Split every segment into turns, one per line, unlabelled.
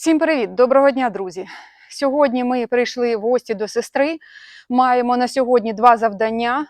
Всім привіт! Доброго дня, друзі! Сьогодні ми прийшли в гості до сестри. Маємо на сьогодні два завдання.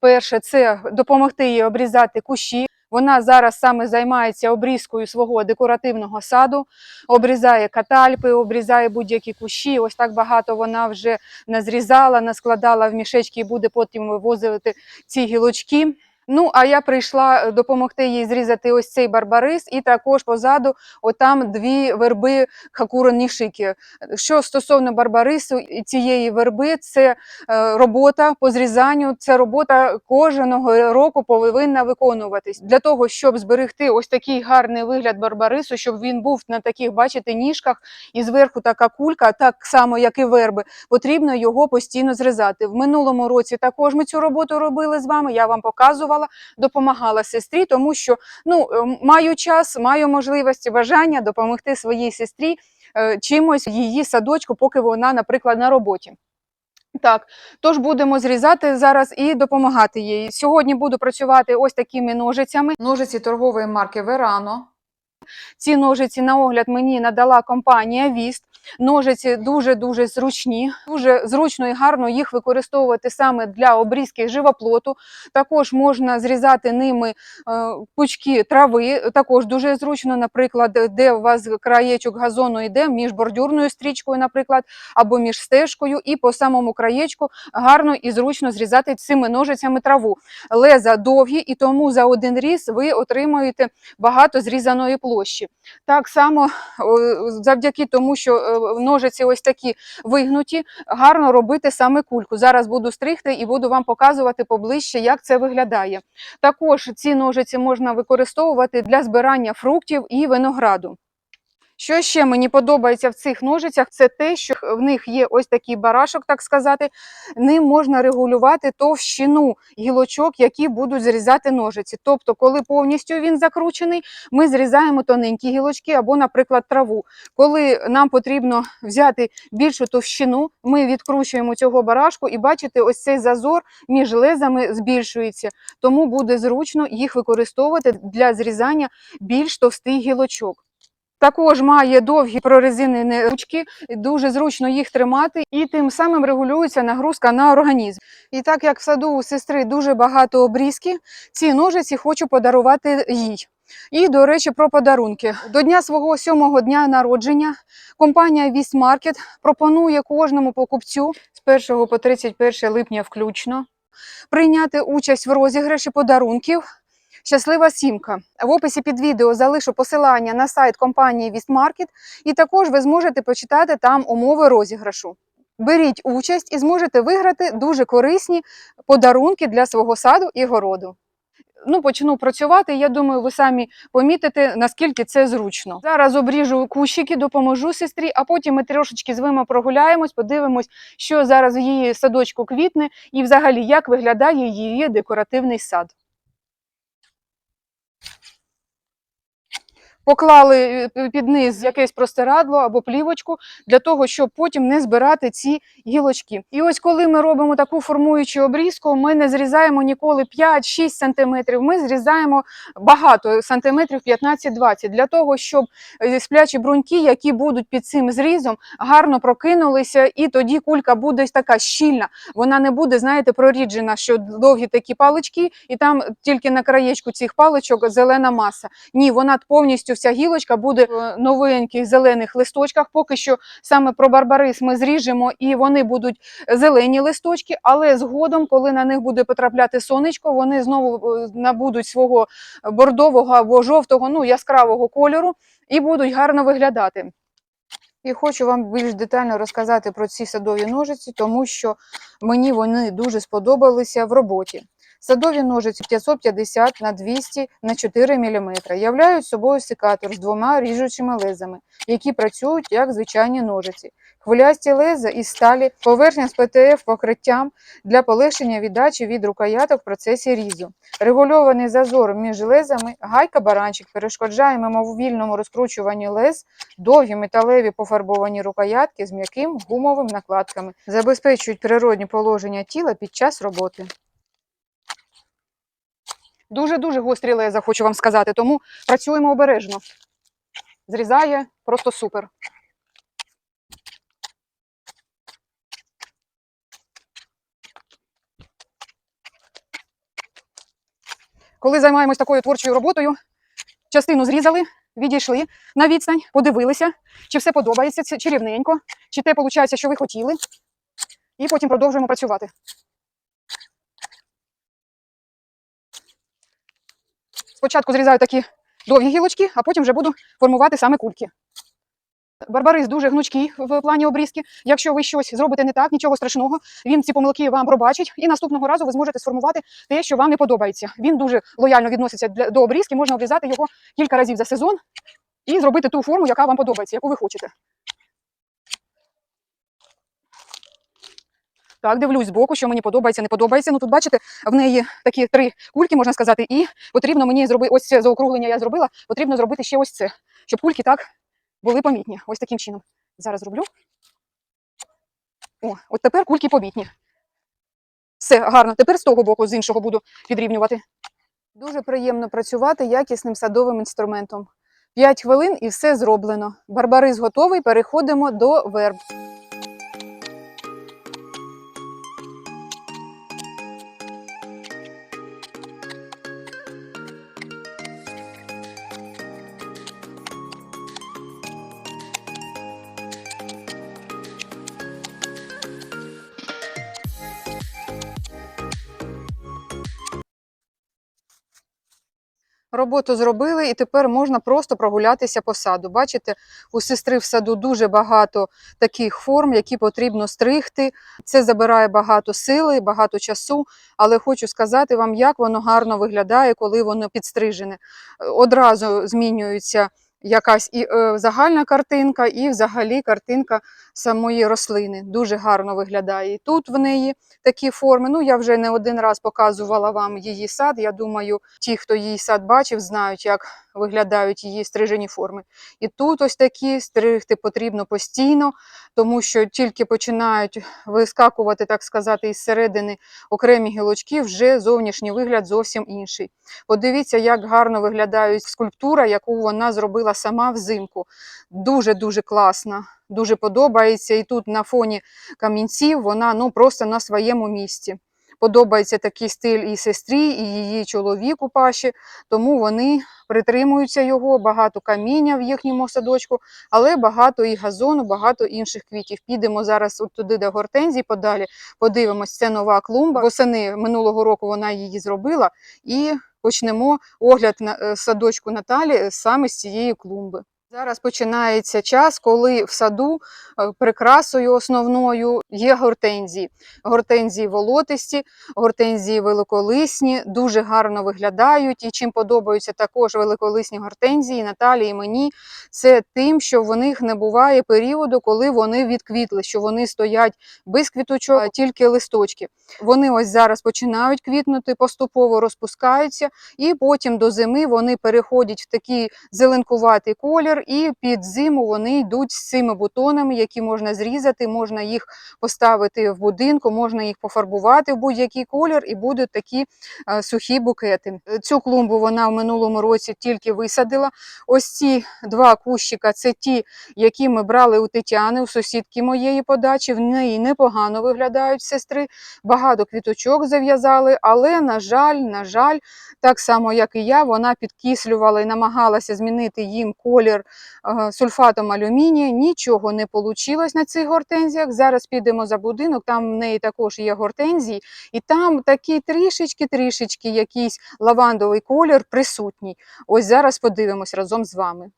Перше це допомогти їй обрізати кущі. Вона зараз саме займається обрізкою свого декоративного саду, обрізає катальпи, обрізає будь-які кущі. Ось так багато вона вже назрізала, наскладала в мішечки і буде потім вивозити ці гілочки. Ну, а я прийшла допомогти їй зрізати ось цей барбарис, і також позаду отам дві верби хакуро нішики. Що стосовно барбарису і цієї верби, це е, робота по зрізанню. Це робота кожного року повинна виконуватись для того, щоб зберегти ось такий гарний вигляд барбарису, щоб він був на таких, бачите, ніжках, і зверху така кулька, так само як і верби. Потрібно його постійно зрізати. В минулому році також ми цю роботу робили з вами. Я вам показувала, допомагала сестрі, тому що ну е, маю час, маю можливості, бажання допомогти своїй сестрі е, чимось її садочку, поки вона, наприклад, на роботі. Так, тож будемо зрізати зараз і допомагати їй. Сьогодні буду працювати ось такими ножицями. Ножиці торгової марки Верано. Ці ножиці на огляд мені надала компанія Віст. Ножиці дуже-дуже зручні, дуже зручно і гарно їх використовувати саме для обрізки живоплоту. Також можна зрізати ними е, пучки трави. Також дуже зручно, наприклад, де у вас краєчок газону йде між бордюрною стрічкою, наприклад, або між стежкою, і по самому краєчку гарно і зручно зрізати цими ножицями траву. Леза довгі, і тому за один різ ви отримуєте багато зрізаної площі. Так само, завдяки тому, що е, ножиці ось такі вигнуті, гарно робити саме кульку. Зараз буду стригти і буду вам показувати поближче, як це виглядає. Також ці ножиці можна використовувати для збирання фруктів і винограду. Що ще мені подобається в цих ножицях, це те, що в них є ось такий барашок, так сказати. Ним можна регулювати товщину гілочок, які будуть зрізати ножиці. Тобто, коли повністю він закручений, ми зрізаємо тоненькі гілочки або, наприклад, траву. Коли нам потрібно взяти більшу товщину, ми відкручуємо цього барашку і бачите, ось цей зазор між лезами збільшується. Тому буде зручно їх використовувати для зрізання більш товстих гілочок. Також має довгі прорезинені ручки, дуже зручно їх тримати, і тим самим регулюється нагрузка на організм. І так як в саду у сестри дуже багато обрізки, ці ножиці хочу подарувати їй. І, до речі, про подарунки. До дня свого сьомого дня народження компанія Вістмаркет пропонує кожному покупцю з 1 по 31 липня включно прийняти участь в розіграші подарунків. Щаслива сімка. В описі під відео залишу посилання на сайт компанії Вістмаркет, і також ви зможете почитати там умови розіграшу. Беріть участь і зможете виграти дуже корисні подарунки для свого саду і городу. Ну, почну працювати. Я думаю, ви самі помітите, наскільки це зручно. Зараз обріжу кущики, допоможу сестрі, а потім ми трошечки з вами прогуляємось, подивимось, що зараз в її садочку квітне, і взагалі як виглядає її декоративний сад. Поклали е, під низ якесь простирадло або плівочку для того, щоб потім не збирати ці гілочки. І ось коли ми робимо таку формуючу обрізку, ми не зрізаємо ніколи 5-6 сантиметрів, ми зрізаємо багато сантиметрів 15-20 для того, щоб е, сплячі бруньки, які будуть під цим зрізом, гарно прокинулися, і тоді кулька буде така щільна. Вона не буде, знаєте, проріджена, що довгі такі палички, і там тільки на краєчку цих паличок зелена маса. Ні, вона повністю вся гілочка буде в новеньких зелених листочках. Поки що саме про барбарис ми зріжемо і вони будуть зелені листочки, але згодом, коли на них буде потрапляти сонечко, вони знову е, набудуть свого бордового або жовтого, ну яскравого кольору і будуть гарно виглядати. І хочу вам більш детально розказати про ці садові ножиці, тому що мені вони дуже сподобалися в роботі. Садові ножиці 550 на 200 на 4 мм являють собою секатор з двома ріжучими лезами, які працюють як звичайні ножиці. Хвилясті леза із сталі, поверхня з ПТФ покриттям для полегшення віддачі від рукояток в процесі різу. Регульований зазор між лезами, гайка-баранчик перешкоджає мимовільному розкручуванню лез, довгі металеві пофарбовані рукоятки з м'яким гумовим накладками, забезпечують природні положення тіла під час роботи. Дуже-дуже гострі леза, хочу вам сказати, тому працюємо обережно. Зрізає просто супер. Коли займаємось такою творчою роботою, частину зрізали, відійшли на відстань, подивилися, чи все подобається, чи рівненько, чи те виходить, що ви хотіли, і потім продовжуємо працювати. Спочатку зрізаю такі довгі гілочки, а потім вже буду формувати саме кульки. Барбарис дуже гнучкий в плані обрізки. Якщо ви щось зробите не так, нічого страшного, він ці помилки вам пробачить, і наступного разу ви зможете сформувати те, що вам не подобається. Він дуже лояльно відноситься до обрізки, можна обрізати його кілька разів за сезон і зробити ту форму, яка вам подобається, яку ви хочете. Так, дивлюсь збоку, що мені подобається, не подобається. Ну тут бачите, в неї такі три кульки, можна сказати, і потрібно мені зробити ось це заокруглення я зробила, потрібно зробити ще ось це, щоб кульки так були помітні. Ось таким чином. Зараз зроблю. О, от тепер кульки помітні. Все гарно. Тепер з того боку, з іншого буду підрівнювати. Дуже приємно працювати якісним садовим інструментом. 5 хвилин і все зроблено. Барбарис готовий, переходимо до верб. Роботу зробили, і тепер можна просто прогулятися по саду. Бачите, у сестри в саду дуже багато таких форм, які потрібно стригти. Це забирає багато сили, багато часу, але хочу сказати вам, як воно гарно виглядає, коли воно підстрижене. Одразу змінюється якась і е, загальна картинка, і взагалі картинка самої рослини. Дуже гарно виглядає. І тут в неї такі форми. Ну, я вже не один раз показувала вам її сад. Я думаю, ті, хто її сад бачив, знають, як виглядають її стрижені форми. І тут ось такі стригти потрібно постійно, тому що тільки починають вискакувати, так сказати, із середини окремі гілочки, вже зовнішній вигляд зовсім інший. Подивіться, як гарно виглядає скульптура, яку вона зробила сама взимку. Дуже-дуже класна, дуже подобається. І тут на фоні камінців вона ну, просто на своєму місці. Подобається такий стиль і сестрі, і її чоловіку Паші, тому вони притримуються його, багато каміння в їхньому садочку, але багато і газону, багато інших квітів. Підемо зараз от туди до гортензії подалі, подивимось, це нова клумба. Восени минулого року вона її зробила, і почнемо огляд на е, садочку Наталі саме з цієї клумби. Зараз починається час, коли в саду е, прикрасою основною є гортензії. Гортензії волотисті, гортензії великолисні, дуже гарно виглядають. І чим подобаються також великолисні гортензії Наталі і мені, це тим, що в них не буває періоду, коли вони відквітли, що вони стоять без квіточок, а тільки листочки. Вони ось зараз починають квітнути, поступово розпускаються, і потім до зими вони переходять в такий зеленкуватий колір, і під зиму вони йдуть з цими бутонами, які можна зрізати, можна їх поставити в будинку, можна їх пофарбувати в будь-який колір, і будуть такі е, сухі букети. Цю клумбу вона в минулому році тільки висадила. Ось ці два кущика це ті, які ми брали у Тетяни, у сусідки моєї подачі. В неї непогано виглядають сестри. Багато квіточок зав'язали, але, на жаль, на жаль, так само, як і я, вона підкислювала і намагалася змінити їм колір сульфатом алюмінія. Нічого не вийшло на цих гортензіях. Зараз підемо за будинок, там в неї також є гортензії, і там такий трішечки-трішечки якийсь лавандовий колір присутній. Ось зараз подивимось разом з вами.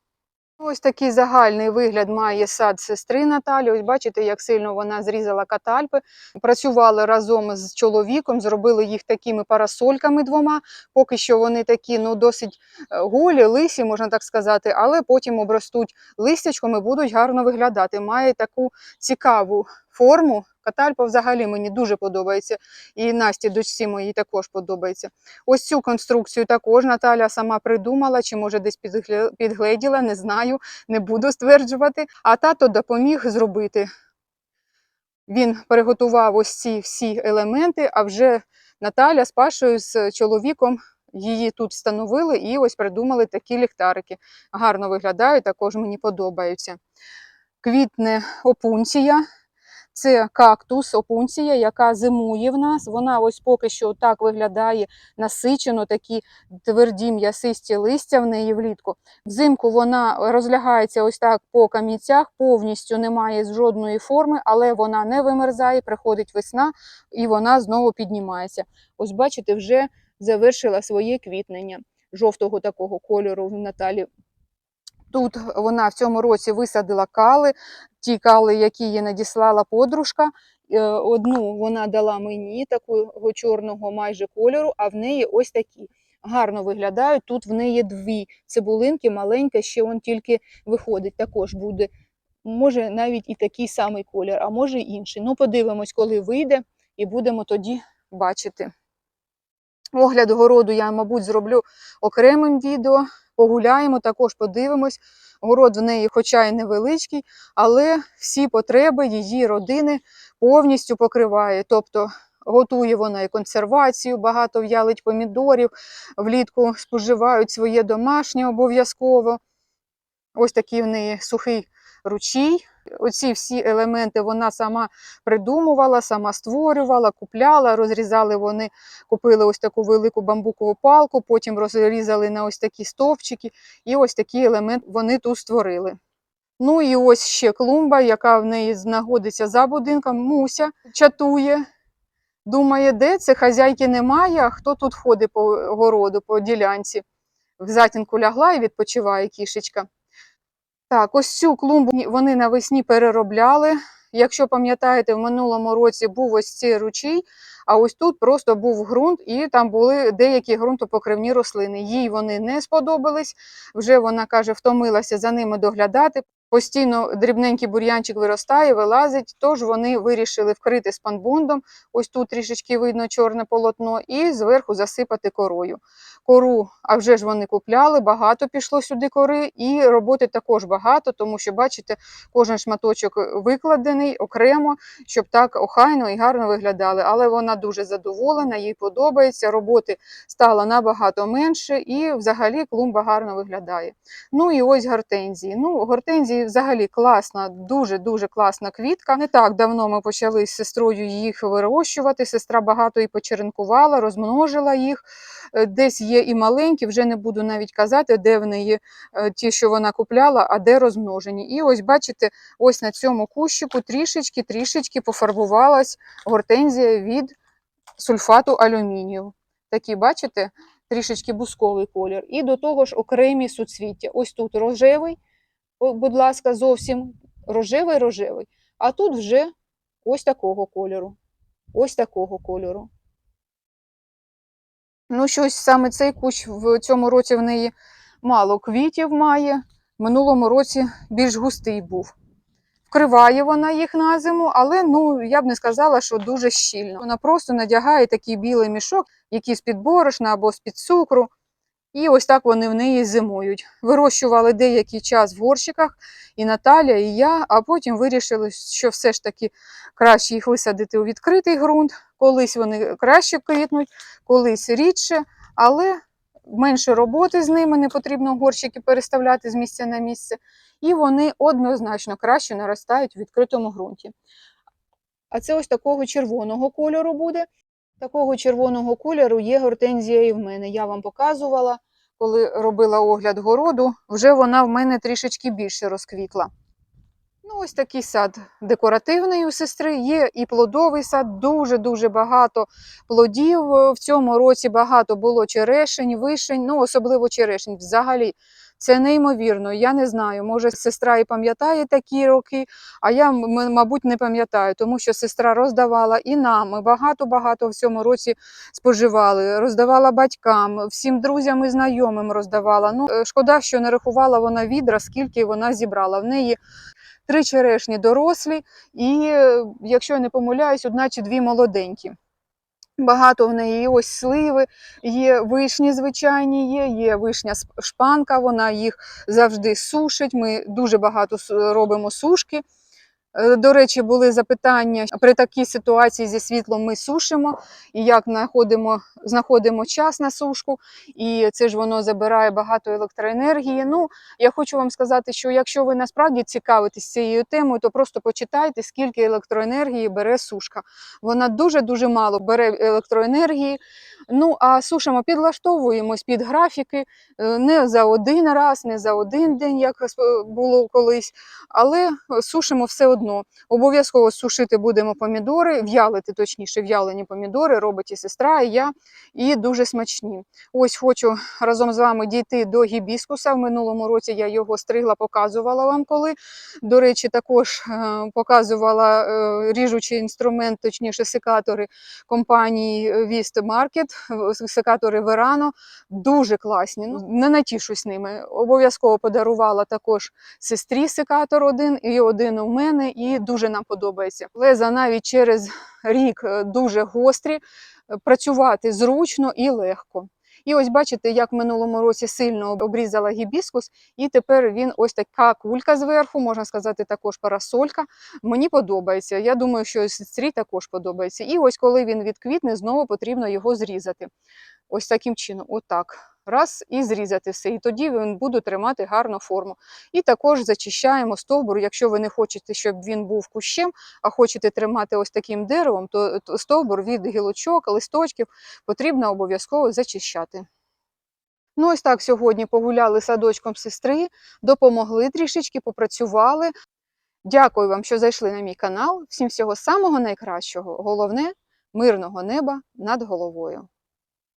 Ось такий загальний вигляд має сад сестри Наталі. Ось бачите, як сильно вона зрізала катальпи. Працювали разом з чоловіком, зробили їх такими парасольками двома. Поки що вони такі ну, досить е, голі, лисі, можна так сказати, але потім обростуть листячком і будуть гарно виглядати. Має таку цікаву форму. Катальпа взагалі мені дуже подобається. І Насті, дочці моїй також подобається. Ось цю конструкцію також Наталя сама придумала, чи може десь підгледіла, не знаю, не буду стверджувати. А тато допоміг зробити. Він приготував ось ці всі елементи, а вже Наталя з Пашою, з чоловіком її тут встановили і ось придумали такі ліхтарики. Гарно виглядають, також мені подобаються. Квітне опунція. Це кактус опунція, яка зимує в нас. Вона ось поки що так виглядає насичено, такі тверді м'ясисті листя в неї влітку. Взимку вона розлягається ось так по камінцях, повністю немає жодної форми, але вона не вимерзає, приходить весна і вона знову піднімається. Ось бачите, вже завершила своє квітнення жовтого такого кольору в Наталі. Тут вона в цьому році висадила кали, ті кали, які їй надіслала подружка. Е, Одну вона дала мені такого чорного майже кольору, а в неї ось такі. Гарно виглядають. Тут в неї дві цибулинки, маленька, ще он тільки виходить. Також буде, може, навіть і такий самий колір, а може інший. Ну, подивимось, коли вийде, і будемо тоді бачити. Огляд городу я, мабуть, зроблю окремим відео. Погуляємо, також подивимось. Город в неї, хоча й невеличкий, але всі потреби її родини повністю покриває. Тобто готує вона і консервацію, багато в'ялить помідорів, влітку споживають своє домашнє обов'язково. Ось такий в неї сухий ручій. Оці всі елементи вона сама придумувала, сама створювала, купляла, розрізали вони, купили ось таку велику бамбукову палку, потім розрізали на ось такі стовпчики, і ось такий елемент вони тут створили. Ну і ось ще клумба, яка в неї знаходиться за будинком. Муся чатує. Думає, де це хазяйки немає, а хто тут ходить по городу, по ділянці. В затінку лягла і відпочиває кішечка. Так, ось цю клумбу вони навесні переробляли. Якщо пам'ятаєте, в минулому році був ось цей ручій, а ось тут просто був ґрунт, і там були деякі ґрунтопокривні рослини. Їй вони не сподобались. Вже вона каже, втомилася за ними доглядати. Постійно дрібненький бур'янчик виростає, вилазить, тож вони вирішили вкрити спанбундом. Ось тут трішечки видно чорне полотно, і зверху засипати корою. Кору, а вже ж вони купляли, багато пішло сюди кори, і роботи також багато, тому що, бачите, кожен шматочок викладений окремо, щоб так охайно і гарно виглядали. Але вона дуже задоволена, їй подобається. Роботи стало набагато менше, і взагалі клумба гарно виглядає. Ну і ось гортензії. Ну, гортензії взагалі класна, дуже-дуже класна квітка. Не так давно ми почали з сестрою їх вирощувати. Сестра багато і почеренкувала, розмножила їх. Е, Десь є і маленькі, вже не буду навіть казати, де в неї е, ті, що вона купляла, а де розмножені. І ось бачите, ось на цьому кущику трішечки-трішечки пофарбувалась гортензія від сульфату алюмінію. Такі, бачите, трішечки бусковий колір. І до того ж окремі суцвіття. Ось тут рожевий, будь ласка, зовсім рожевий рожевий. А тут вже ось такого кольору. Ось такого кольору. Ну, щось саме цей кущ в цьому році в неї мало квітів має. В минулому році більш густий був. Вкриває вона їх на зиму, але ну, я б не сказала, що дуже щільно. Вона просто надягає такий білий мішок, який з-під борошна або з-під цукру. І ось так вони в неї зимують. Вирощували деякий час в горщиках, і Наталя, і я, а потім вирішили, що все ж таки краще їх висадити у відкритий ґрунт. Колись вони краще квітнуть, колись рідше, але менше роботи з ними, не потрібно горщики переставляти з місця на місце. І вони однозначно краще наростають в відкритому ґрунті. А це ось такого червоного кольору буде. Такого червоного кольору є гортензія і в мене. Я вам показувала, коли робила огляд городу, вже вона в мене трішечки більше розквітла. Ну, ось такий сад декоративний у сестри. Є і плодовий сад, дуже-дуже багато плодів. В цьому році багато було черешень, вишень, ну особливо черешень. Взагалі, це неймовірно. Я не знаю, може сестра і пам'ятає такі роки, а я, мабуть, не пам'ятаю, тому що сестра роздавала і нам. Ми багато-багато в цьому році споживали, роздавала батькам, всім друзям і знайомим роздавала. Ну, е, шкода, що не рахувала вона відра, скільки вона зібрала. В неї три черешні дорослі, і, е, якщо я не помиляюсь, одна чи дві молоденькі. Багато в неї ось сливи, є вишні звичайні, є, є вишня шпанка, вона їх завжди сушить. Ми дуже багато робимо сушки. Е, До речі, були запитання при такій ситуації зі світлом ми сушимо і як знаходимо, знаходимо час на сушку, і це ж воно забирає багато електроенергії. Ну, я хочу вам сказати, що якщо ви насправді цікавитесь цією темою, то просто почитайте, скільки електроенергії бере сушка. Вона дуже-дуже мало бере електроенергії. Ну, а сушимо, підлаштовуємось під графіки е, не за один раз, не за один день, як було колись, але сушимо все одно. Обов'язково сушити будемо помідори, в'ялити, точніше, в'ялені помідори, робить і сестра, і я, і дуже смачні. Ось хочу разом з вами дійти до гібіскуса. В минулому році я його стригла, показувала вам коли. До речі, також е, показувала е, ріжучий інструмент, точніше, секатори компанії Vist Market, в- секатори Verano. Дуже класні. Ну, не натішусь ними. Обов'язково подарувала також сестрі секатор один і один у мене, і дуже нам подобається. Леза навіть через рік е, дуже гострі, е, працювати зручно і легко. І ось бачите, як в минулому році сильно обрізала гібіскус, і тепер він ось така кулька зверху, можна сказати, також парасолька. Мені подобається. Я думаю, що сестрі також подобається. І ось коли він відквітне, знову потрібно його зрізати. Ось таким чином, отак. Раз і зрізати все. І тоді він буде тримати гарну форму. І також зачищаємо стовбур. Якщо ви не хочете, щоб він був кущем, а хочете тримати ось таким деревом, то то стовбур від гілочок, листочків потрібно обов'язково зачищати. Ну, ось так сьогодні погуляли садочком сестри, допомогли трішечки, попрацювали. Дякую вам, що зайшли на мій канал. Всім всього самого найкращого. Головне мирного неба над головою.